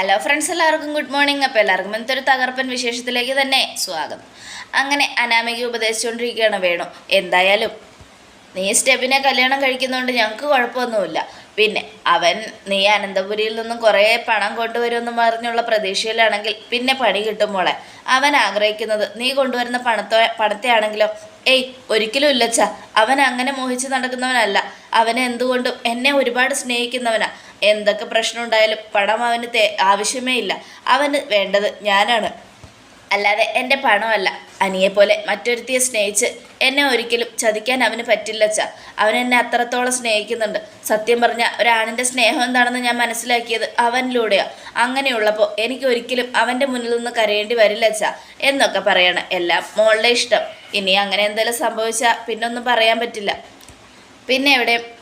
Hello friends എല്ലാവർക്കും good morning അപ്പോൾ എല്ലാവർക്കും ഇന്നത്തെ ഒരു തകർപ്പൻ വിശേഷത്തിലേക്ക് തന്നെ സ്വാഗതം. അങ്ങനെ അനാമിക ഉപദേശിച്ചുകൊണ്ടിരിക്കുകയാണ് വേണു. എന്തായാലും നീ സ്റ്റെബിനെ കല്യാണം കഴിക്കുന്നതുകൊണ്ട് ഞങ്ങൾക്ക് കുഴപ്പമൊന്നുമില്ല. പിന്നെ അവൻ നീ അനന്തപുരിയിൽ നിന്നും കുറേ പണം കൊണ്ടുവരുമെന്ന് പറഞ്ഞുള്ള പ്രതീക്ഷയിലാണെങ്കിൽ പിന്നെ പണി കിട്ടും മോളെ. അവൻ ആഗ്രഹിക്കുന്നത് നീ കൊണ്ടുവരുന്ന പണത്തെ പണത്തെ ആണെങ്കിലോ ഏയ് ഒരിക്കലും ഇല്ലച്ച. അവൻ അങ്ങനെ മോഹിച്ച് നടക്കുന്നവനല്ല. അവനെ എന്തുകൊണ്ടും എന്നെ ഒരുപാട് സ്നേഹിക്കുന്നവനാ. എന്തൊക്കെ പ്രശ്നം ഉണ്ടായാലും പണം അവന് ആവശ്യമേ ഇല്ല. അവന് വേണ്ടത് ഞാനാണ്. അല്ലാതെ എന്റെ പണമല്ല. അനിയെപ്പോലെ മറ്റൊരുത്തിയെ സ്നേഹിച്ച് എന്നെ ഒരിക്കലും ചതിക്കാൻ അവന് പറ്റില്ലച്ച അവൻ എന്നെ അത്രത്തോളം സ്നേഹിക്കുന്നുണ്ട്. സത്യം പറഞ്ഞ ഒരാണിന്റെ സ്നേഹം എന്താണെന്ന് ഞാൻ മനസ്സിലാക്കിയത് അവനിലൂടെയാണ് അങ്ങനെയുള്ളപ്പോൾ എനിക്ക് ഒരിക്കലും അവന്റെ മുന്നിൽ നിന്ന് കരയേണ്ടി വരില്ലച്ച എന്നൊക്കെ പറയണം എല്ലാം മോളുടെ ഇഷ്ടം. ഇനി അങ്ങനെ എന്തെങ്കിലും സംഭവിച്ചാൽ പിന്നൊന്നും പറയാൻ പറ്റില്ല. പിന്നെ എവിടെ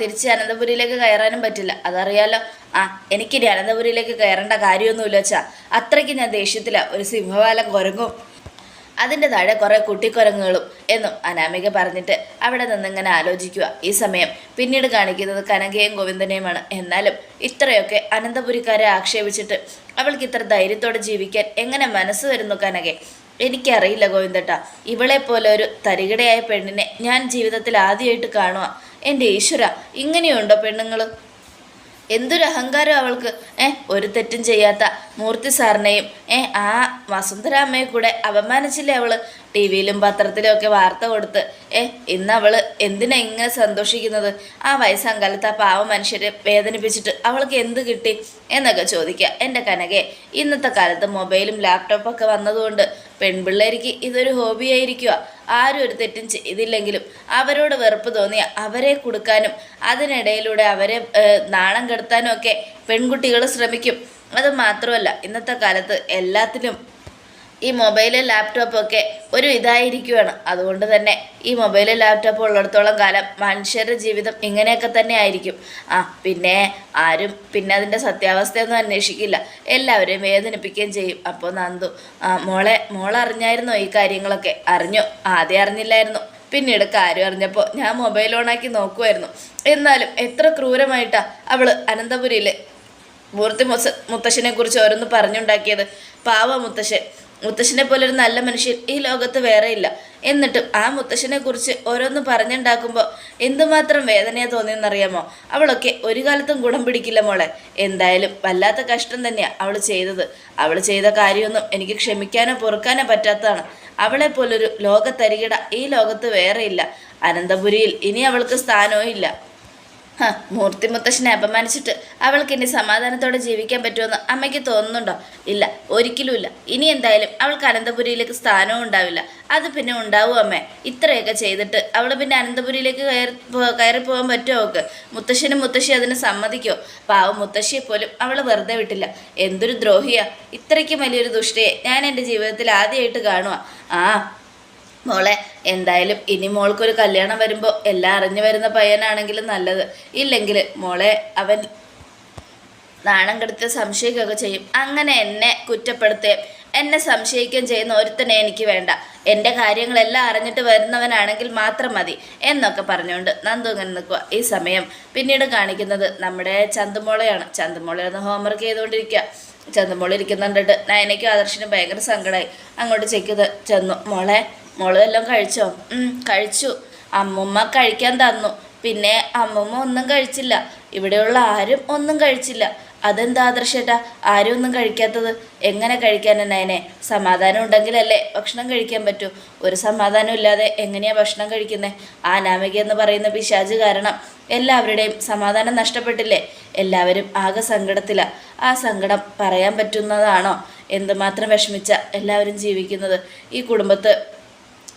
തിരിച്ച് അനന്തപുരിയിലേക്ക് കയറാനും പറ്റില്ല. അതറിയാലോ ആ എനിക്കിനി അനന്തപുരിയിലേക്ക് കയറേണ്ട കാര്യമൊന്നുമില്ല വെച്ചാൽ അത്രയ്ക്ക് ഞാൻ ദേഷ്യത്തില. ഒരു സിംഹവാലം കുരങ്ങും. അതിന്റെ താഴെ കുറേ കുട്ടിക്കുരങ്ങുകളും എന്നും അനാമിക പറഞ്ഞിട്ട് അവിടെ നിന്നിങ്ങനെ ആലോചിക്കുക ഈ സമയം പിന്നീട് കാണിക്കുന്നത് കനകയും ഗോവിന്ദനെയുമാണ്. എന്നാലും ഇത്രയൊക്കെ അനന്തപുരിക്കാരെ ആക്ഷേപിച്ചിട്ട് അവൾക്ക് ഇത്ര ധൈര്യത്തോടെ ജീവിക്കാൻ എങ്ങനെ മനസ്സ് വരുന്നു കനകെ? എനിക്കറിയില്ല ഗോവിന്ദട്ട. ഇവളെ പോലെ ഒരു തരികിടയായ പെണ്ണിനെ ഞാൻ ജീവിതത്തിൽ ആദ്യമായിട്ട് കാണുക എന്റെ ഈശ്വര ഇങ്ങനെയുണ്ടോ പെണ്ണുങ്ങൾ എന്തൊരു അഹങ്കാരം അവൾക്ക് ഏ? ഒരു തെറ്റും ചെയ്യാത്ത മൂർത്തി സാറിനെയും ഏ? ആ വസുന്ധരാമ്മയെ കൂടെ അപമാനിച്ചില്ലേ അവൾ? ടി വിയിലും പത്രത്തിലും ഒക്കെ വാർത്ത കൊടുത്ത് ഏ ഇന്ന് അവൾ എന്തിനാ ഇങ്ങനെ സന്തോഷിക്കുന്നത്? ആ വയസ്സങ്കാലത്ത് ആ പാവ മനുഷ്യരെ വേദനിപ്പിച്ചിട്ട് അവൾക്ക് എന്ത് കിട്ടി? എന്നൊക്കെ ചോദിക്കുക. എന്റെ കനകെ ഇന്നത്തെ കാലത്ത് മൊബൈലും ലാപ്ടോപ്പൊക്കെ വന്നതുകൊണ്ട് പെൺപിള്ളേർക്ക് ഇതൊരു ഹോബിയായിരിക്കുക ആരും ഒരു തെറ്റും ചെയ്തില്ലെങ്കിലും അവരോട് വെറുപ്പ് തോന്നിയ അവരെ കൊടുക്കാനും അതിനിടയിലൂടെ അവരെ നാണം കെടുത്താനും ഒക്കെ പെൺകുട്ടികൾ ശ്രമിക്കും. അത് മാത്രമല്ല ഇന്നത്തെ കാലത്ത് എല്ലാത്തിലും ഈ മൊബൈൽ ലാപ്ടോപ്പൊക്കെ ഒരു ഇതായിരിക്കുവാണ്. അതുകൊണ്ട് തന്നെ ഈ മൊബൈൽ ലാപ്ടോപ്പ് ഉള്ളിടത്തോളം കാലം മനുഷ്യരുടെ ജീവിതം ഇങ്ങനെയൊക്കെ തന്നെ ആയിരിക്കും. ആ പിന്നെ ആരും പിന്നെ അതിന്റെ സത്യാവസ്ഥയൊന്നും അന്വേഷിക്കില്ല. എല്ലാവരെയും വേദനിപ്പിക്കുകയും ചെയ്യും. അപ്പോൾ നന്ദു ആ മോളെ മോളറിഞ്ഞായിരുന്നോ ഈ കാര്യങ്ങളൊക്കെ? അറിഞ്ഞു. ആദ്യം അറിഞ്ഞില്ലായിരുന്നു. പിന്നീട് കാര്യം അറിഞ്ഞപ്പോൾ ഞാൻ മൊബൈൽ ഓണാക്കി നോക്കുമായിരുന്നു എന്നാലും എത്ര ക്രൂരമായിട്ടാണ് അവൾ അനന്തപുരിയിൽ മൂർത്തി മുത്തശ്ശനെ കുറിച്ച് ഓരോന്ന് പറഞ്ഞുണ്ടാക്കിയത്. പാവ മുത്തശ്ശൻ. മുത്തശ്ശനെ പോലെ ഒരു നല്ല മനുഷ്യൻ ഈ ലോകത്ത് വേറെയില്ല എന്നിട്ടും ആ മുത്തശ്ശനെ കുറിച്ച് ഓരോന്ന് പറഞ്ഞുണ്ടാക്കുമ്പോൾ എന്തുമാത്രം വേദനയാ തോന്നിയെന്നറിയാമോ? അവളൊക്കെ ഒരു കാലത്തും ഗുണം പിടിക്കില്ല മോളെ. എന്തായാലും വല്ലാത്ത കഷ്ടം തന്നെയാണ് അവൾ ചെയ്തത്. അവൾ ചെയ്ത കാര്യമൊന്നും എനിക്ക് ക്ഷമിക്കാനോ പൊറുക്കാനോ പറ്റാത്തതാണ്. അവളെ പോലൊരു ലോകത്തരികിട ഈ ലോകത്ത് വേറെയില്ല അനന്തപുരിയിൽ ഇനി അവൾക്ക് സ്ഥാനവും ഇല്ല. മൂർത്തി മുത്തശ്ശനെ അപമാനിച്ചിട്ട് അവൾക്ക് ഇനി സമാധാനത്തോടെ ജീവിക്കാൻ പറ്റുമെന്ന് അമ്മയ്ക്ക് തോന്നുന്നുണ്ടോ? ഇല്ല ഒരിക്കലും ഇല്ല. ഇനി എന്തായാലും അവൾക്ക് അനന്തപുരിയിലേക്ക് സ്ഥാനവും ഉണ്ടാവില്ല. അത് പിന്നെ ഉണ്ടാവും അമ്മ. ഇത്രയൊക്കെ ചെയ്തിട്ട് അവൾ പിന്നെ അനന്തപുരിയിലേക്ക് കയറി കയറി പോകാൻ പറ്റുമോ അവൾക്ക്? മുത്തശ്ശനും മുത്തശ്ശി അതിന് സമ്മതിക്കോ? പാവം മുത്തശ്ശിയെ പോലും അവൾ വെറുതെ വിട്ടില്ല. എന്തൊരു ദ്രോഹിയാ. ഇത്രയ്ക്കും വലിയൊരു ദുഷ്ടയെ ഞാൻ എന്റെ ജീവിതത്തിൽ ആദ്യമായിട്ട് കാണുക ആ മോളെ എന്തായാലും ഇനി മോൾക്കൊരു കല്യാണം വരുമ്പോൾ എല്ലാം അറിഞ്ഞു വരുന്ന പയ്യനാണെങ്കിലും നല്ലത്. ഇല്ലെങ്കിൽ മോളെ അവൻ നാണം കെടുത്ത് സംശയിക്കുകയൊക്കെ ചെയ്യും. അങ്ങനെ എന്നെ കുറ്റപ്പെടുത്തുകയും എന്നെ സംശയിക്കുകയും ചെയ്യുന്ന ഒരുത്തനെ എനിക്ക് വേണ്ട. എന്റെ കാര്യങ്ങളെല്ലാം അറിഞ്ഞിട്ട് വരുന്നവനാണെങ്കിൽ മാത്രം മതി എന്നൊക്കെ പറഞ്ഞുകൊണ്ട് നന്ദു ഇങ്ങനെ നിൽക്കുക ഈ സമയം പിന്നീട് കാണിക്കുന്നത് നമ്മുടെ ചന്തുമോളയാണ്. ചന്തുമോളെ ഹോംവർക്ക് ചെയ്തുകൊണ്ടിരിക്കുക ചന്തുമോളിരിക്കുന്നുണ്ടിട്ട് നയനയ്ക്കും ആദർശിനും ഭയങ്കര സങ്കടമായി അങ്ങോട്ട് ചെക്ക് ചെന്നു. മോളെ മോൾ എല്ലാം കഴിച്ചോ കഴിച്ചു. അമ്മുമ്മ കഴിക്കാൻ തന്നു. പിന്നെ അമ്മുമ്മ ഒന്നും കഴിച്ചില്ല. ഇവിടെയുള്ള ആരും ഒന്നും കഴിച്ചില്ല. അതെന്താ ആദർശേട്ടാ? ആരും ഒന്നും കഴിക്കാത്തത്. എങ്ങനെ കഴിക്കാൻ എന്നെ സമാധാനം ഉണ്ടെങ്കിലല്ലേ ഭക്ഷണം കഴിക്കാൻ പറ്റൂ. ഒരു സമാധാനം ഇല്ലാതെ എങ്ങനെയാ ഭക്ഷണം കഴിക്കുന്നത് ആ അനാമിക എന്ന് പറയുന്ന പിശാജ് കാരണം എല്ലാവരുടെയും സമാധാനം നഷ്ടപ്പെട്ടില്ലേ? എല്ലാവരും ആകെ സങ്കടത്തില. ആ സങ്കടം പറയാൻ പറ്റുന്നതാണോ? എന്തുമാത്രം വിഷമിച്ച എല്ലാവരും ജീവിക്കുന്നത്? ഈ കുടുംബത്ത്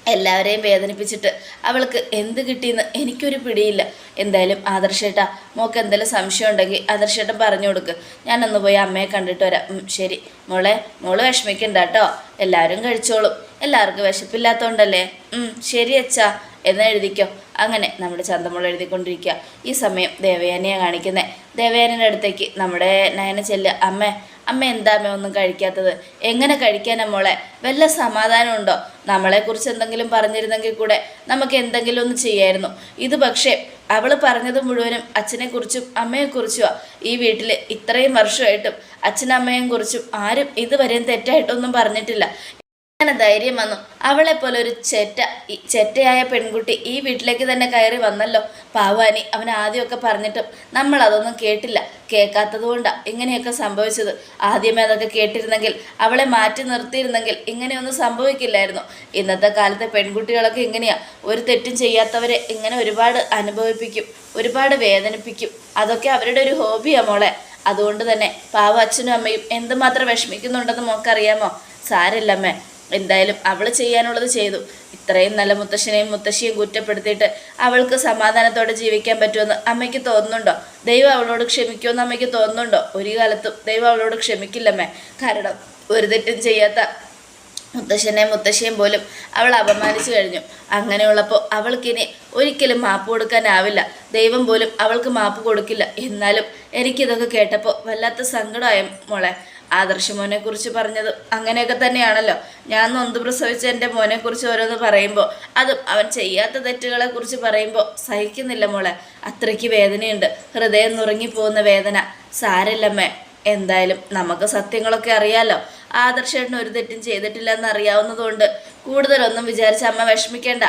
എല്ലാവരെയും വേദനിപ്പിച്ചിട്ട് അവൾക്ക് എന്ത് കിട്ടിയെന്ന് എനിക്കൊരു പിടിയില്ല. എന്തായാലും ആദർശേട്ടാ മോക്ക് എന്തെങ്കിലും സംശയം ഉണ്ടെങ്കിൽ ആദർശേട്ടൻ പറഞ്ഞു കൊടുക്ക്. ഞാനൊന്ന് പോയി അമ്മയെ കണ്ടിട്ട് വരാം. ശരി. മോളെ മോൾ വിഷമിക്കണ്ട കേട്ടോ. എല്ലാവരും കഴിച്ചോളും. എല്ലാവർക്കും വിശപ്പില്ലാത്തതുകൊണ്ടല്ലേ ശരി അച്ഛാ. എന്ന് എഴുതിക്കോ? അങ്ങനെ നമ്മുടെ ചന്തമുള്ള എഴുതിക്കൊണ്ടിരിക്കുക. ഈ സമയം ദേവയാനിയെ കാണിക്കുന്നത് ദേവയാനിയുടെ അടുത്തേക്ക് നമ്മുടെ നയന ചെല്ല്. അമ്മ അമ്മ എന്താ അമ്മ ഒന്നും കഴിക്കാത്തത്? എങ്ങനെ കഴിക്കാനാ മോളെ? വല്ല സമാധാനമുണ്ടോ നമ്മളെക്കുറിച്ച് എന്തെങ്കിലും പറഞ്ഞിരുന്നെങ്കിൽ കൂടെ നമുക്ക് എന്തെങ്കിലും ഒന്ന് ചെയ്യായിരുന്നു. ഇത് പക്ഷേ അവൾ പറഞ്ഞത് മുഴുവനും അച്ഛനെക്കുറിച്ചും അമ്മയെക്കുറിച്ചുമാണ് ഈ വീട്ടിൽ ഇത്രയും വർഷമായിട്ടും അച്ഛനമ്മയെയും കുറിച്ചും ആരും ഇതുവരെയും തെറ്റായിട്ടൊന്നും പറഞ്ഞിട്ടില്ല. അങ്ങനെ ധൈര്യം വന്നു. അവളെ പോലെ ഒരു ചെറ്റ ചെറ്റയായ പെൺകുട്ടി ഈ വീട്ടിലേക്ക് തന്നെ കയറി വന്നല്ലോ. പാവാനി അവൻ ആദ്യമൊക്കെ പറഞ്ഞിട്ടും നമ്മൾ അതൊന്നും കേട്ടില്ല. കേൾക്കാത്തത് കൊണ്ടാണ് ഇങ്ങനെയൊക്കെ സംഭവിച്ചത്. ആദ്യമേ അതൊക്കെ കേട്ടിരുന്നെങ്കിൽ അവളെ മാറ്റി നിർത്തിയിരുന്നെങ്കിൽ ഇങ്ങനെയൊന്നും സംഭവിക്കില്ലായിരുന്നു. ഇന്നത്തെ കാലത്തെ പെൺകുട്ടികളൊക്കെ ഇങ്ങനെയാ. ഒരു തെറ്റും ചെയ്യാത്തവരെ ഇങ്ങനെ ഒരുപാട് അനുഭവിപ്പിക്കും ഒരുപാട് വേദനിപ്പിക്കും. അതൊക്കെ അവരുടെ ഒരു ഹോബിയാണ് മോളെ. അതുകൊണ്ട് തന്നെ പാവ അച്ഛനും അമ്മയും എന്തുമാത്രം വിഷമിക്കുന്നുണ്ടെന്ന് മോക്കറിയാമോ? സാരില്ലമ്മേ എന്തായാലും അവൾ ചെയ്യാനുള്ളത് ചെയ്തു. ഇത്രയും നല്ല മുത്തശ്ശനെയും മുത്തശ്ശിയും കുറ്റപ്പെടുത്തിയിട്ട് അവൾക്ക് സമാധാനത്തോടെ ജീവിക്കാൻ പറ്റുമെന്ന് അമ്മയ്ക്ക് തോന്നുന്നുണ്ടോ? ദൈവം അവളോട് ക്ഷമിക്കുമെന്ന് അമ്മയ്ക്ക് തോന്നുന്നുണ്ടോ? ഒരു കാലത്തും ദൈവം അവളോട് ക്ഷമിക്കില്ലമ്മേ. കാരണം ഒരു തെറ്റും ചെയ്യാത്ത മുത്തശ്ശനെയും മുത്തശ്ശിയും പോലും അവൾ അപമാനിച്ചു കഴിഞ്ഞു. അങ്ങനെയുള്ളപ്പോൾ അവൾക്കിനി ഒരിക്കലും മാപ്പ് കൊടുക്കാനാവില്ല. ദൈവം പോലും അവൾക്ക് മാപ്പ് കൊടുക്കില്ല. എന്നാലും എനിക്കിതൊക്കെ കേട്ടപ്പോൾ വല്ലാത്ത സങ്കടമായ മോളെ. ആദർശ മോനെ കുറിച്ച് പറഞ്ഞത് അങ്ങനെയൊക്കെ തന്നെയാണല്ലോ. ഞാൻ നൊന്ത് പ്രസവിച്ച എന്റെ മോനെ കുറിച്ച് ഓരോന്ന് പറയുമ്പോൾ അതും അവൻ ചെയ്യാത്ത തെറ്റുകളെ കുറിച്ച് പറയുമ്പോൾ സഹിക്കുന്നില്ല മോളെ. അത്രയ്ക്ക് വേദനയുണ്ട്. ഹൃദയം നുറങ്ങിപ്പോകുന്ന വേദന. സാരല്ലമ്മേ എന്തായാലും നമുക്ക് സത്യങ്ങളൊക്കെ അറിയാലോ. ആദർശേട്ടൻ ഒരു തെറ്റും ചെയ്തിട്ടില്ല എന്ന് അറിയാവുന്നതുകൊണ്ട് കൂടുതലൊന്നും വിചാരിച്ച അമ്മ വിഷമിക്കേണ്ട.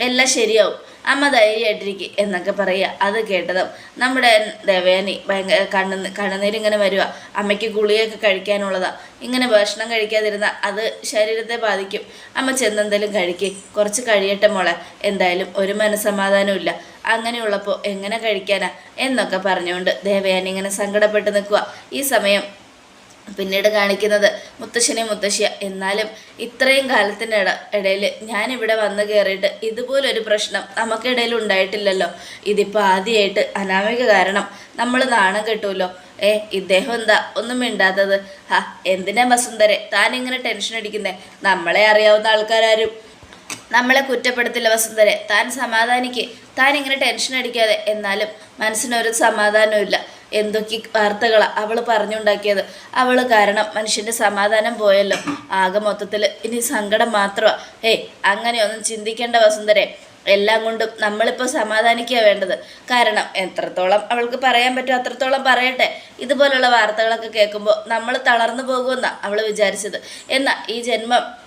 എല്ലാം ശരിയാവും. അമ്മ ധൈര്യമായിട്ടിരിക്കും എന്നൊക്കെ പറയുക. അത് കേട്ടതും നമ്മുടെ ദേവയാനി ഭയങ്കര കണ്ണു കണ്ണുനീരിങ്ങനെ വരിക അമ്മയ്ക്ക് ഗുളികയൊക്കെ കഴിക്കാനുള്ളതാ. ഇങ്ങനെ ഭക്ഷണം കഴിക്കാതിരുന്ന അത് ശരീരത്തെ ബാധിക്കും. അമ്മ ചെന്നെന്തെങ്കിലും കഴിക്കേ. കുറച്ച് കഴിയട്ടെ മോളെ. എന്തായാലും ഒരു മനസ്സമാധാനവും ഇല്ല. അങ്ങനെയുള്ളപ്പോൾ എങ്ങനെ കഴിക്കാനാ? എന്നൊക്കെ പറഞ്ഞുകൊണ്ട് ദേവയാനി ഇങ്ങനെ സങ്കടപ്പെട്ട് നിൽക്കുക ഈ സമയം പിന്നീട് കാണിക്കുന്നത് മുത്തശ്ശനെ മുത്തശ്ശിയ. എന്നാലും ഇത്രയും കാലത്തിന്റെ ഇട ഇടയിൽ ഞാനിവിടെ വന്നു കയറിയിട്ട് ഇതുപോലൊരു പ്രശ്നം നമുക്കിടയിൽ ഉണ്ടായിട്ടില്ലല്ലോ. ഇതിപ്പോൾ ആദ്യമായിട്ട് അനാമിക കാരണം നമ്മൾ നാണം കെട്ടുമല്ലോ ഏ ഇദ്ദേഹം എന്താ ഒന്നും മിണ്ടാത്തത്? ഹാ എന്തിനാ വസുന്ധരെ? താൻ ഇങ്ങനെ ടെൻഷൻ അടിക്കുന്നേ? നമ്മളെ അറിയാവുന്ന ആൾക്കാരും നമ്മളെ കുറ്റപ്പെടുത്തില്ല വസുന്ധരെ. താൻ സമാധാനിക്ക്. താൻ ഇങ്ങനെ ടെൻഷൻ അടിക്കാതെ. എന്നാലും മനസ്സിനൊരു സമാധാനമില്ല എന്തൊക്കെ വാർത്തകളാണ് അവൾ പറഞ്ഞുണ്ടാക്കിയത്? അവൾ കാരണം മനുഷ്യന്റെ സമാധാനം പോയല്ലോ. ആകെ മൊത്തത്തിൽ ഇനി സങ്കടം മാത്രമാണ് ഏയ് അങ്ങനെയൊന്നും ചിന്തിക്കേണ്ട വസുന്ധരെ. എല്ലാം കൊണ്ടും നമ്മളിപ്പോൾ സമാധാനിക്കുക വേണ്ടത്. കാരണം എത്രത്തോളം അവൾക്ക് പറയാൻ പറ്റുമോ അത്രത്തോളം പറയട്ടെ. ഇതുപോലുള്ള വാർത്തകളൊക്കെ കേൾക്കുമ്പോൾ നമ്മൾ തളർന്നു പോകുമെന്നാണ് അവൾ വിചാരിച്ചത്. എന്നാൽ ഈ ജന്മം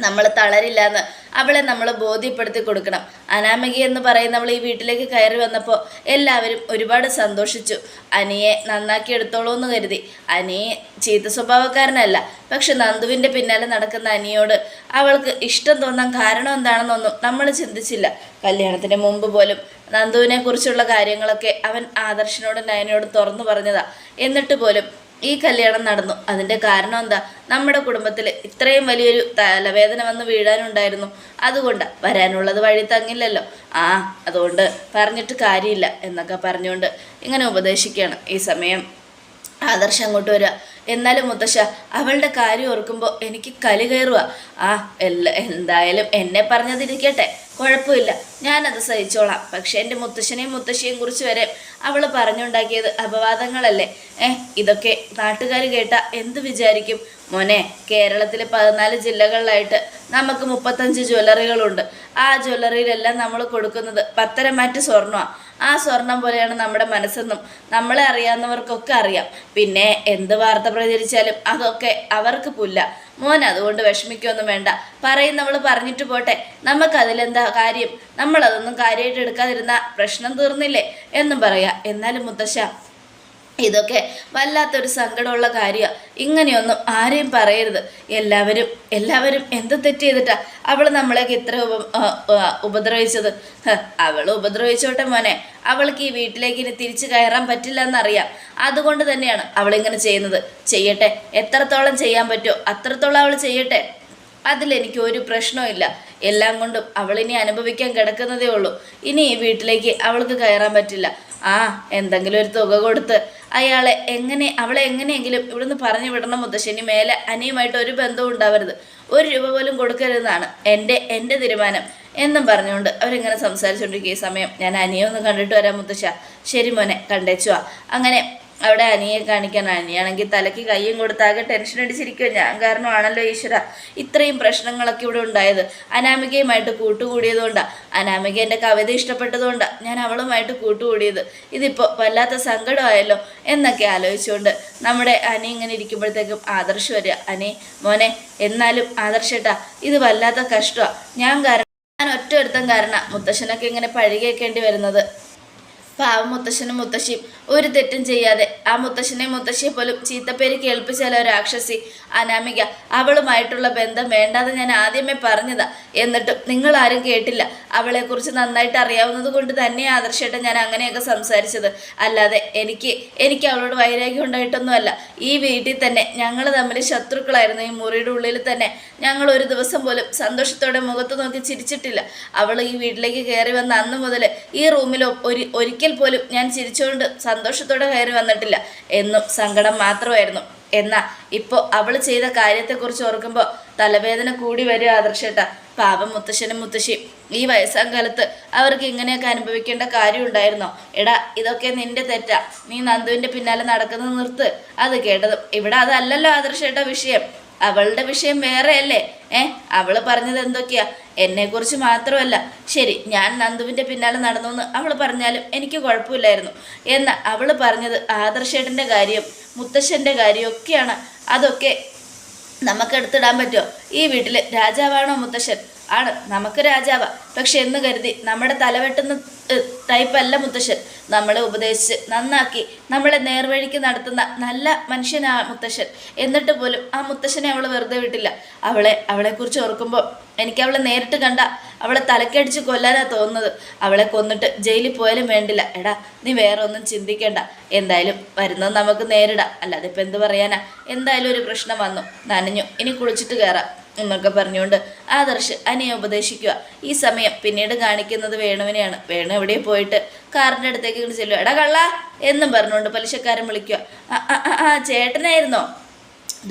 നമ്മൾ തളരില്ല എന്ന് അവളെ നമ്മൾ ബോധ്യപ്പെടുത്തി കൊടുക്കണം. അനാമിക എന്ന് പറയുന്നവൾ ഈ വീട്ടിലേക്ക് കയറി വന്നപ്പോൾ എല്ലാവരും ഒരുപാട് സന്തോഷിച്ചു. അനിയെ നന്നാക്കി എടുത്തോളൂ എന്ന് കരുതി. അനിയെ ചീത്ത സ്വഭാവക്കാരനല്ല. പക്ഷെ നന്ദുവിന്റെ പിന്നാലെ നടക്കുന്ന അനിയോട് അവൾക്ക് ഇഷ്ടം തോന്നാൻ കാരണം എന്താണെന്നൊന്നും നമ്മൾ ചിന്തിച്ചില്ല. കല്യാണത്തിന് മുമ്പ് പോലും നന്ദുവിനെ കുറിച്ചുള്ള കാര്യങ്ങളൊക്കെ അവൻ ആദർശനോടും നയനോടും തുറന്നു പറഞ്ഞതാ. എന്നിട്ട് പോലും ഈ കല്യാണം നടന്നു. അതിന്റെ കാരണം എന്താ? നമ്മുടെ കുടുംബത്തിൽ ഇത്രയും വലിയൊരു തലവേദന വന്ന് വീഴാനുണ്ടായിരുന്നു. അതുകൊണ്ട് വരാനുള്ളത് വഴി തങ്ങില്ലല്ലോ. ആ അതുകൊണ്ട് പറഞ്ഞിട്ട് കാര്യമില്ല എന്നൊക്കെ പറഞ്ഞുകൊണ്ട് ഇങ്ങനെ ഉപദേശിക്കുകയാണ്. ഈ സമയം ആദർശം അങ്ങോട്ട് വരിക എന്നാലും മുത്തശ്ശ അവളുടെ കാര്യം ഓർക്കുമ്പോൾ എനിക്ക് കലി കയറുക ആ എല്ലാ എന്തായാലും എന്നെ പറഞ്ഞതിരിക്കട്ടെ. കുഴപ്പമില്ല. ഞാനത് സഹിച്ചോളാം. പക്ഷേ എന്റെ മുത്തശ്ശനെയും മുത്തശ്ശിയെയും കുറിച്ച് വരെ അവൾ പറഞ്ഞുണ്ടാക്കിയത് അപവാദങ്ങളല്ലേ? ഏഹ് ഇതൊക്കെ നാട്ടുകാർ കേട്ട എന്ത് വിചാരിക്കും? മോനെ കേരളത്തിലെ പതിനാല് ജില്ലകളിലായിട്ട് നമുക്ക് മുപ്പത്തഞ്ച് ജ്വല്ലറികളുണ്ട്. ആ ജ്വല്ലറിയിലെല്ലാം നമ്മൾ കൊടുക്കുന്നത് പത്തരമാറ്റ് സ്വർണമാണ് ആ സ്വർണം പോലെയാണ് നമ്മുടെ മനസ്സെന്നും നമ്മളെ അറിയാവുന്നവർക്കൊക്കെ അറിയാം. പിന്നെ എന്ത് വാർത്ത പ്രചരിച്ചാലും അതൊക്കെ അവർക്ക് പുല്ല. മോൻ അതുകൊണ്ട് വിഷമിക്കൊന്നും വേണ്ട. പറയുന്നവൾ പറഞ്ഞിട്ട് പോട്ടെ. നമുക്കതിലെന്താ കാര്യം? നമ്മളതൊന്നും കാര്യമായിട്ട് എടുക്കാതിരുന്ന പ്രശ്നം തീർന്നില്ലേ എന്നും പറയാം. എന്നാലും മുത്തശ്ശ ഇതൊക്കെ വല്ലാത്തൊരു സങ്കടമുള്ള കാര്യമാണ് ഇങ്ങനെയൊന്നും ആരെയും പറയരുത്. എല്ലാവരും എല്ലാവരും എന്ത് തെറ്റ് ചെയ്തിട്ടാ അവൾ നമ്മളെയൊക്കെ ഇത്ര ഉപ ഉപദ്രവിച്ചത്? അവൾ ഉപദ്രവിച്ചോട്ടെ മോനെ. അവൾക്ക് ഈ വീട്ടിലേക്ക് ഇനി തിരിച്ചു കയറാൻ പറ്റില്ല എന്നറിയാം അതുകൊണ്ട് തന്നെയാണ് അവളിങ്ങനെ ചെയ്യുന്നത്. ചെയ്യട്ടെ. എത്രത്തോളം ചെയ്യാൻ പറ്റുമോ അത്രത്തോളം അവൾ ചെയ്യട്ടെ. അതിലെനിക്ക് ഒരു പ്രശ്നമില്ല എല്ലാം കൊണ്ടും അവളിനി അനുഭവിക്കാൻ കിടക്കുന്നതേ ഉള്ളൂ. ഇനി ഈ വീട്ടിലേക്ക് അവൾക്ക് കയറാൻ പറ്റില്ല. ആ എന്തെങ്കിലും ഒരു തുക കൊടുത്ത് അയാളെ എങ്ങനെ അവളെ എങ്ങനെയെങ്കിലും ഇവിടുന്ന് പറഞ്ഞു വിടണം മുത്തശ്ശനി മേലെ അനിയുമായിട്ട് ഒരു ബന്ധവും ഉണ്ടാവരുത്. ഒരു രൂപ പോലും കൊടുക്കരുതെന്നാണ് എന്റെ എന്റെ തീരുമാനം എന്നും പറഞ്ഞുകൊണ്ട് അവരിങ്ങനെ സംസാരിച്ചുകൊണ്ടിരിക്കുക ഈ സമയം ഞാൻ അനിയെ ഒന്ന് കണ്ടിട്ട് വരാം മുത്തശ്ശ. ശരി മോനെ കണ്ടേച്ചുവാ. അങ്ങനെ അവിടെ അനിയെ കാണിക്കാൻ അനിയാണെങ്കിൽ തലയ്ക്ക് കയ്യും കൊടുത്താകെ ടെൻഷൻ അടിച്ചിരിക്കുക. ഞാൻ കാരണമാണല്ലോ ഈശ്വര. ഇത്രയും പ്രശ്നങ്ങളൊക്കെ ഇവിടെ ഉണ്ടായത്. അനാമികയുമായിട്ട് കൂട്ടുകൂടിയതുകൊണ്ടാണ് അനാമിക എന്റെ കവിത ഇഷ്ടപ്പെട്ടതുകൊണ്ടാണ് ഞാൻ അവളുമായിട്ട് കൂട്ടുകൂടിയത്. ഇതിപ്പോൾ വല്ലാത്ത സങ്കടമായല്ലോ എന്നൊക്കെ ആലോചിച്ചുകൊണ്ട് നമ്മുടെ അനി ഇങ്ങനെ ഇരിക്കുമ്പോഴത്തേക്കും ആദർശ് വരിക. അനി മോനെ എന്നാലും ആദർശേട്ടാ ഇത് വല്ലാത്ത കഷ്ടമാണ് ഞാൻ കാരണം ഞാൻ ഒറ്റ ഒരുത്തം കാരണം മുത്തശ്ശനൊക്കെ ഇങ്ങനെ പഴകിയേക്കേണ്ടി വരുന്നത്. പാവം മുത്തശ്ശനും മുത്തശ്ശിയും. ഒരു തെറ്റും ചെയ്യാതെ. ആ മുത്തശ്ശനെ മുത്തശ്ശിയെ പോലും ചീത്തപ്പേര് കേൾപ്പിച്ചാൽ ഒരു രാക്ഷസി അനാമിക അവളുമായിട്ടുള്ള ബന്ധം വേണ്ടാതെ ഞാൻ ആദ്യമേ പറഞ്ഞതാ. എന്നിട്ടും നിങ്ങൾ ആരും കേട്ടില്ല. അവളെക്കുറിച്ച് നന്നായിട്ട് അറിയാവുന്നത് കൊണ്ട് തന്നെ ആദർശമായിട്ട് ഞാൻ അങ്ങനെയൊക്കെ സംസാരിച്ചത്. അല്ലാതെ എനിക്ക് എനിക്ക് അവളോട് വൈരാഗ്യം ഉണ്ടായിട്ടൊന്നുമല്ല. ഈ വീട്ടിൽ തന്നെ ഞങ്ങൾ തമ്മിൽ ശത്രുക്കളായിരുന്നു. ഈ മുറിയുടെ ഉള്ളിൽ തന്നെ ഞങ്ങൾ ഒരു ദിവസം പോലും സന്തോഷത്തോടെ മുഖത്ത് നോക്കി ചിരിച്ചിട്ടില്ല. അവൾ ഈ വീട്ടിലേക്ക് കയറി വന്ന അന്ന് മുതൽ ഈ റൂമിൽ ഒരു ഒരിക്കൽ പോലും ഞാൻ ചിരിച്ചുകൊണ്ട് സന്തോഷത്തോടെ കയറി വന്നിട്ടില്ല എന്നും സങ്കടം മാത്രമായിരുന്നു. എന്നാ ഇപ്പോൾ അവൾ ചെയ്ത കാര്യത്തെക്കുറിച്ച് ഓർക്കുമ്പോൾ തലവേദന കൂടി വരിക ആദർശേട്ട. പാപം മുത്തശ്ശനും മുത്തശ്ശിയും. ഈ വയസ്സാം കാലത്ത് അവർക്ക് ഇങ്ങനെയൊക്കെ അനുഭവിക്കേണ്ട കാര്യം ഉണ്ടായിരുന്നോ എടാ ഇതൊക്കെ നിന്റെ തെറ്റാ. നീ നന്ദുവിന്റെ പിന്നാലെ നടക്കുന്നത് നിർത്ത്. അത് കേട്ടതും. ഇവിടെ അതല്ലല്ലോ ആദർശേട്ട വിഷയം. അവളുടെ വിഷയം വേറെയല്ലേ? ഏ അവൾ പറഞ്ഞത് എന്തൊക്കെയാ? എന്നെക്കുറിച്ച് മാത്രമല്ല. ശരി ഞാൻ നന്ദുവിന്റെ പിന്നാലെ നടന്നു എന്ന് അവൾ പറഞ്ഞാലും എനിക്ക് കുഴപ്പമില്ലായിരുന്നു. എന്ന് അവൾ പറഞ്ഞത് ആദർശേട്ടന്റെ കാര്യം മുത്തശ്ശന്റെ കാര്യമൊക്കെയാണ്. അതൊക്കെ നമുക്ക് എടുത്തിടാൻ പറ്റുമോ? ഈ വീട്ടിൽ രാജാവാണോ മുത്തശ്ശൻ? ആണ്. നമുക്ക് രാജാവ. പക്ഷെ എന്ന് കരുതി നമ്മുടെ തലവെട്ടുന്ന ടൈപ്പല്ല മുത്തശ്ശൻ. നമ്മളെ ഉപദേശിച്ച് നന്നാക്കി നമ്മളെ നേർവഴിക്ക് നടത്തുന്ന നല്ല മനുഷ്യനാ മുത്തശ്ശൻ. എന്നിട്ട് പോലും ആ മുത്തശ്ശനെ അവൾ വെറുതെ വിട്ടില്ല. അവളെ അവളെക്കുറിച്ച് ഓർക്കുമ്പോൾ എനിക്ക് അവളെ നേരിട്ട് കണ്ട അവളെ തലക്കടിച്ച് കൊല്ലാനാ തോന്നുന്നത്. അവളെ കൊന്നിട്ട് ജയിലിൽ പോയാലും വേണ്ടില്ല. എടാ നീ വേറെ ഒന്നും ചിന്തിക്കേണ്ട. എന്തായാലും വരുന്നത് നമുക്ക് നേരിടാം. അല്ലാതെ ഇപ്പം എന്ത് പറയാനാ? എന്തായാലും ഒരു പ്രശ്നം വന്നു. നനഞ്ഞു. ഇനി കുളിച്ചിട്ട് കയറാം എന്നൊക്കെ പറഞ്ഞുകൊണ്ട് ആദർശ് അനിയെ ഉപദേശിക്കുക. ഈ സമയം പിന്നീട് കാണിക്കുന്നത് വേണുവിനെയാണ്. വേണു എവിടെ പോയിട്ട്? കാറിന്റെ അടുത്തേക്ക് ചെല്ലുക എടാ കള്ള! എന്നും പറഞ്ഞുകൊണ്ട് പലിശക്കാരൻ വിളിക്കുക. "ആ, ആ, ആ, ആ ചേട്ടനായിരുന്നോ?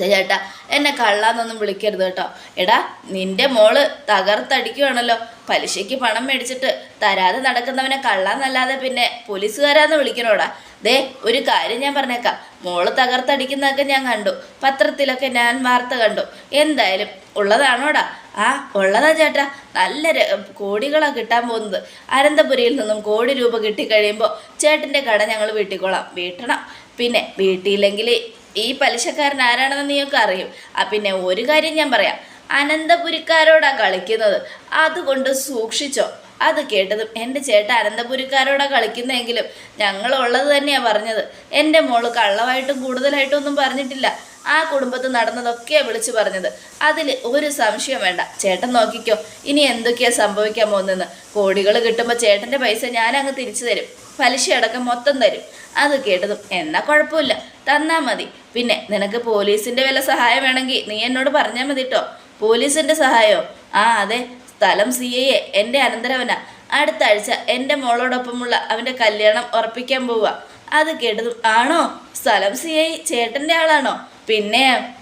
ചേട്ടാ എന്നെ കള്ളാന്നൊന്നും വിളിക്കരുത് കേട്ടോ. എടാ നിന്റെ മോൾ തകർത്തടിക്കുവാണല്ലോ. പലിശയ്ക്ക് പണം മേടിച്ചിട്ട് തരാതെ നടക്കുന്നവനെ കള്ളാന്നല്ലാതെ പിന്നെ പോലീസുകാരാന്ന് വിളിക്കണോടാ. ദേ ഒരു കാര്യം ഞാൻ പറഞ്ഞേക്കാം. മോൾ തകർത്തടിക്കുന്നതൊക്കെ ഞാൻ കണ്ടു. പത്രത്തിലൊക്കെ ഞാൻ വാർത്ത കണ്ടു. എന്തായാലും ഉള്ളതാണോടാ? ആ ഉള്ളതാ ചേട്ടാ. നല്ല കോടികളാണ് കിട്ടാൻ പോകുന്നത്. അനന്തപുരിയിൽ നിന്നും കോടി രൂപ കിട്ടിക്കഴിയുമ്പോൾ ചേട്ടന്റെ കട ഞങ്ങൾ വീട്ടിക്കോളാം. വീട്ടണം. പിന്നെ വീട്ടിയില്ലെങ്കിൽ ഈ പലിശക്കാരൻ ആരാണെന്ന് നീയൊക്കെ അറിയും. ആ പിന്നെ ഒരു കാര്യം ഞാൻ പറയാം. അനന്തപുരിക്കാരോടാ കളിക്കുന്നത്? അതുകൊണ്ട് സൂക്ഷിച്ചോ. അത് കേട്ടതും എന്റെ ചേട്ടൻ അനന്തപുരിക്കാരോടാ കളിക്കുന്നതെങ്കിലും ഞങ്ങളുള്ളത് തന്നെയാണ് പറഞ്ഞത്. എന്റെ മോൾ കള്ളമായിട്ടും കൂടുതലായിട്ടും ഒന്നും പറഞ്ഞിട്ടില്ല. ആ കുടുംബത്തിൽ നടന്നതൊക്കെയാണ് വിളിച്ചു പറഞ്ഞത്. അതിൽ ഒരു സംശയം വേണ്ട. ചേട്ടൻ നോക്കിക്കോ. ഇനി എന്തൊക്കെയാണ് സംഭവിക്കാൻ പോകുന്നതെന്ന്. കോടികൾ കിട്ടുമ്പോൾ ചേട്ടന്റെ പൈസ ഞാൻ അങ്ങ് തിരിച്ചു തരും. പലിശ അടക്കം മൊത്തം തരും. അത് കേട്ടതും എന്നാ കുഴപ്പമില്ല. തന്നാൽ മതി. പിന്നെ നിനക്ക് പോലീസിന്റെ വല്ല സഹായം വേണമെങ്കിൽ നീ എന്നോട് പറഞ്ഞാൽ മതി കേട്ടോ പോലീസിന്റെ സഹായമോ ആ അതെ. സ്ഥലം സി എ. എന്റെ അനന്തരവന. അടുത്ത ആഴ്ച എന്റെ മോളോടൊപ്പമുള്ള അവന്റെ കല്യാണം ഉറപ്പിക്കാൻ പോവുക അത് കേട്ടതും ആണോ? സ്ഥലം സി ഐ ചേട്ടന്റെ ആളാണോ? പിന്നെ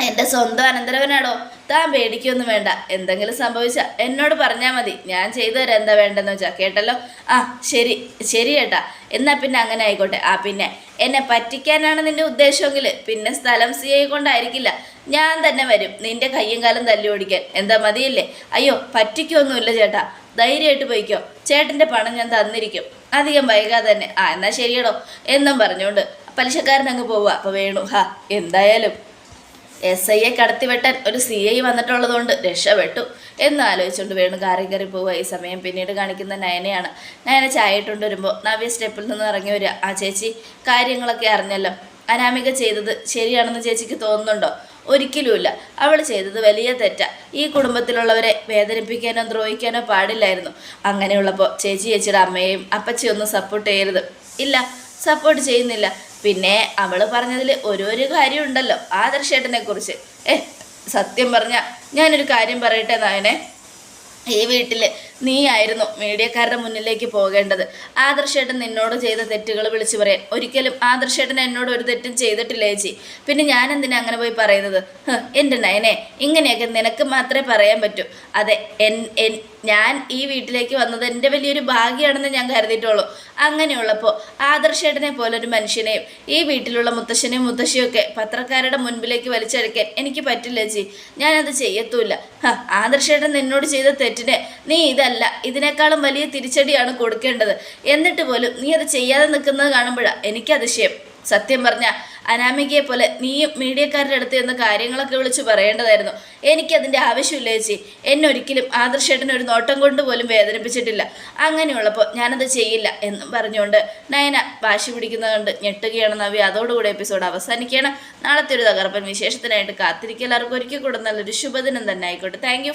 എന്റെ സ്വന്തം അനന്തരവനാടോ താൻ പേടിക്കൊന്നും വേണ്ട. എന്തെങ്കിലും സംഭവിച്ചാൽ എന്നോട് പറഞ്ഞാൽ മതി. ഞാൻ ചെയ്തു തരാം എന്താ വേണ്ടെന്ന് വെച്ചാൽ കേട്ടല്ലോ? ആ ശരി ശരി കേട്ടാ എന്നാൽ പിന്നെ അങ്ങനെ ആയിക്കോട്ടെ. ആ പിന്നെ എന്നെ പറ്റിക്കാനാണ് നിന്റെ ഉദ്ദേശമെങ്കിൽ പിന്നെ സ്ഥലം സി ഐ കൊണ്ടായിരിക്കില്ല. ഞാൻ തന്നെ വരും. നിന്റെ കയ്യും കാലം തല്ലി ഓടിക്കാൻ. എന്താ മതിയില്ലേ? അയ്യോ പറ്റിക്കൊന്നുമില്ല ചേട്ടാ. ധൈര്യമായിട്ട് പോയിക്കോ. ചേട്ടന്റെ പണം ഞാൻ തന്നിരിക്കും. അധികം വൈകാതെ തന്നെ. ആ എന്നാൽ ശരിയടോ. എന്നും പറഞ്ഞുകൊണ്ട് പലിശക്കാരൻ അങ്ങ് പോവുക. അപ്പോൾ വേണു. ഹാ എന്തായാലും. എസ് ഐയെ കടത്തിവെട്ടാൻ ഒരു സി ഐ വന്നിട്ടുള്ളതുകൊണ്ട് രക്ഷപ്പെട്ടു. എന്നാലോചിച്ചുകൊണ്ട് വീണ്ടും വേണു കാറി കയറി പോവുക. ഈ സമയം പിന്നീട് കാണിക്കുന്ന നയനയാണ്. നയന ചായ വരുമ്പോൾ നവ്യ സ്റ്റെപ്പിൽ നിന്ന് ഇറങ്ങി വരിക. ആ ചേച്ചി കാര്യങ്ങളൊക്കെ അറിഞ്ഞല്ലോ. അനാമിക ചെയ്തത് ശരിയാണെന്ന് ചേച്ചിക്ക് തോന്നുന്നുണ്ടോ? ഒരിക്കലുമില്ല. അവൾ ചെയ്തത് വലിയ തെറ്റാ. ഈ കുടുംബത്തിലുള്ളവരെ വേദനിപ്പിക്കാനോ ദ്രോഹിക്കാനോ പാടില്ലായിരുന്നു. അങ്ങനെയുള്ളപ്പോൾ ചേച്ചി ചേച്ചിയുടെ അമ്മയെയും അപ്പച്ചിയൊന്നും സപ്പോർട്ട് ചെയ്യരുത്. ഇല്ല സപ്പോർട്ട് ചെയ്യുന്നില്ല. പിന്നെ അവൾ പറഞ്ഞതിൽ ഓരോരോ കാര്യമുണ്ടല്ലോ. ആദർശേട്ടനെ കുറിച്ച് ഏ സത്യം പറഞ്ഞ ഞാനൊരു കാര്യം പറയട്ടെ നായനെ? ഈ വീട്ടിൽ നീ ആയിരുന്നു മീഡിയക്കാരുടെ മുന്നിലേക്ക് പോകേണ്ടത്. ആദർശേട്ടൻ നിന്നോട് ചെയ്ത തെറ്റുകൾ വിളിച്ചു പറയാൻ ഒരിക്കലും ആദർശേട്ടൻ എന്നോട് ഒരു തെറ്റും ചെയ്തിട്ടില്ല ചേച്ചി? പിന്നെ ഞാൻ എന്തിനാ അങ്ങനെ പോയി പറയുന്നത്? എന്റെ നയനെ ഇങ്ങനെയൊക്കെ നിനക്ക് മാത്രമേ പറയാൻ പറ്റൂ. അതെ എൻ എൻ ഞാൻ ഈ വീട്ടിലേക്ക് വന്നത് എന്റെ വലിയൊരു ഭാഗ്യമാണെന്ന് ഞാൻ കരുതിയിട്ടുള്ളൂ. അങ്ങനെയുള്ളപ്പോൾ ആദർശേട്ടനെ പോലൊരു മനുഷ്യനെയും ഈ വീട്ടിലുള്ള മുത്തശ്ശനെയും മുത്തശ്ശിയും ഒക്കെ പത്രക്കാരുടെ മുൻപിലേക്ക് വലിച്ചഴക്കാൻ എനിക്ക് പറ്റില്ല ചേച്ചി. ഞാനത് ചെയ്യത്തുമില്ല ഹ, ആദർശേട്ടൻ നിന്നോട് ചെയ്ത തെറ്റിന് നീ ഇതല്ല. ഇതിനേക്കാളും വലിയ തിരിച്ചടിയാണ് കൊടുക്കേണ്ടത്. എന്നിട്ട് പോലും നീ അത് ചെയ്യാതെ നിൽക്കുന്നത് കാണുമ്പോഴാണ് എനിക്ക് അതിശയം. സത്യം പറഞ്ഞ അനാമികയെ പോലെ നീയും മീഡിയക്കാരുടെ അടുത്ത് നിന്ന് കാര്യങ്ങളൊക്കെ വിളിച്ച് പറയേണ്ടതായിരുന്നു. എനിക്കതിന്റെ ആവശ്യമില്ല ചേച്ചി. എന്നെ ഒരിക്കലും ആദർശേട്ടൻ ഒരു നോട്ടം കൊണ്ട് പോലും വേദനിപ്പിച്ചിട്ടില്ല. അങ്ങനെയുള്ളപ്പോൾ ഞാനത് ചെയ്യില്ല എന്നും പറഞ്ഞുകൊണ്ട് നയന വാശി പിടിക്കുന്നത് കൊണ്ട് ഞെട്ടുകയാണ് നവി അതോടുകൂടി എപ്പിസോഡ് അവസാനിക്കുകയാണ്. നാളത്തെ ഒരു തകർപ്പൻ വിശേഷത്തിനായിട്ട് കാത്തിരിക്കുക. എല്ലാവർക്കും ഒരിക്കൽ കൂടെ നല്ലൊരു ശുഭദിനം തന്നെ ആയിക്കോട്ടെ. താങ്ക്